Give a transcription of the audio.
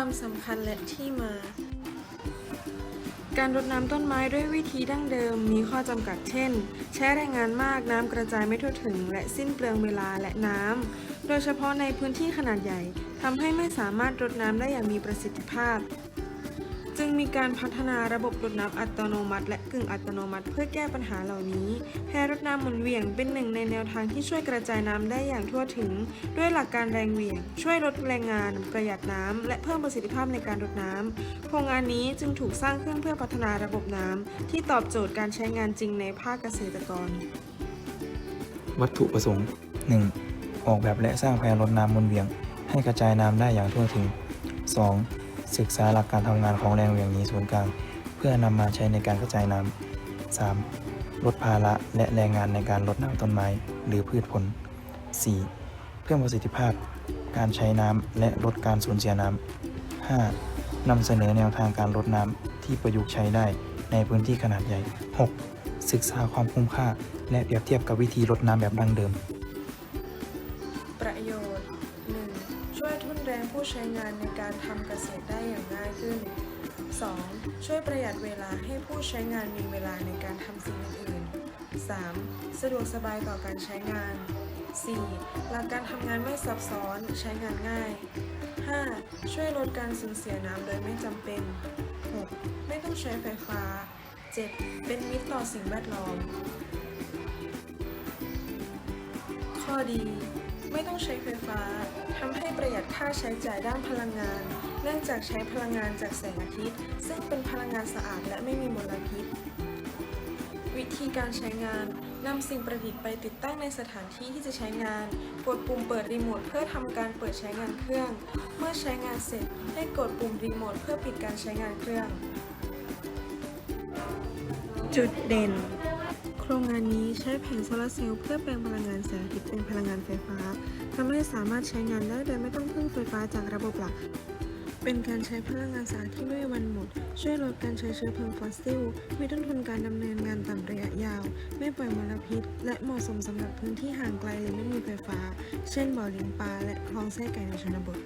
ความสำคัญและที่มา การรดน้ำต้นไม้ด้วยวิธีดั้งเดิมมีข้อจำกัดเช่น ใช้แรงงานมากน้ำกระจายไม่ทั่วถึง และสิ้นเปลืองเวลาและน้ำ โดยเฉพาะในพื้นที่ขนาดใหญ่ทำให้ไม่สามารถรดน้ำได้อย่างมีประสิทธิภาพ จึงมีการพัฒนาระบบรดน้ำอัตโนมัติ และกึ่งอัตโนมัติ เพื่อแก้ปัญหาเหล่านี้แพรรดน้ำหมุนเวียงเป็นหนึ่งในแนวทางที่ช่วยกระจายน้ำได้อย่างทั่วถึง ด้วยหลักการแรงเหวี่ยง ช่วยลดแรงงาน ประหยัดน้ำและเพิ่มประสิทธิภาพในการรดน้ำโครงงานนี้จึงถูกสร้างขึ้นเพื่อพัฒนาระบบน้ำที่ตอบโจทย์การใช้งานจริงในภาคเกษตรกร วัตถุประสงค์ 1. ออกแบบและสร้างแพรรดน้ำหมุนเวียง ให้กระจายน้ำได้อย่างทั่วถึง 2. ศึกษาหลักการทำงานของแรงเหวี่ยงหนีศูนย์กลาง เพื่อนำมาใช้ในการกระจายน้ำ 3. ลดภาระและแรงงานในการรดน้ำต้นไม้หรือพืชผล 4. เพิ่มประสิทธิภาพ การใช้น้ำและลดการสูญเสียน้ำ 5. นำเสนอแนวทางการรดน้ำที่ประยุกต์ใช้ได้ในพื้นที่ขนาดใหญ่ 6. ศึกษาความคุ้มค่า และเปรียบเทียบกับวิธีรดน้ำแบบดั้งเดิม ประโยชน์ 1. ช่วยทุนแรงผู้ใช้งานในการทำเกษตรได้อย่างง่ายขึ้น 2. ช่วยประหยัดเวลาให้ผู้ใช้งานมีเวลาในการทำสิ่งอื่น 3. สะดวกสบายต่อการใช้งาน 4. หลักการทำงานไม่ซับซ้อนใช้งานง่าย 5. ช่วยลดการสูญเสียน้ำโดยไม่จำเป็น 6. ไม่ต้องใช้ไฟฟ้า 7. เป็นมิตรต่อสิ่งแวดล้อม ข้อดี ไม่ต้องใช้ไฟฟ้าทำให้ประหยัดค่าใช้จ่ายด้านพลังงาน เนื่องจากใช้พลังงานจากแสงอาทิตย์ ซึ่งเป็นพลังงานสะอาดและไม่มีมลพิษ วิธีการใช้งานนำสิ่งประดิษฐ์ไปติดตั้งในสถานที่ที่จะใช้งาน กดปุ่มเปิดรีโมทเพื่อทำการเปิดใช้งานเครื่อง เมื่อใช้งานเสร็จให้กดปุ่มรีโมทเพื่อปิดการใช้งานเครื่อง จุดเด่น โครงงานนี้ใช้แผงโซลาร์เซลล์เพื่อแปลงพลังงานแสงอาทิตย์เป็นพลังงานไฟฟ้าทำให้สามารถใช้งานได้โดยไม่ต้องพึ่งไฟฟ้าจากระบบหลัก เป็นการใช้พลังงานแสงอาทิตย์ไม่วันหมด ช่วยลดการใช้เชื้อเพลิงฟอสซิล มีต้นทุนการดำเนินงานต่ำระยะยาว ไม่ปล่อยมลพิษ และเหมาะสมสำหรับพื้นที่ห่างไกลหรือไม่มีไฟฟ้า เช่นบ่อเลี้ยงปลาและคลองไส้ไก่ในชนบท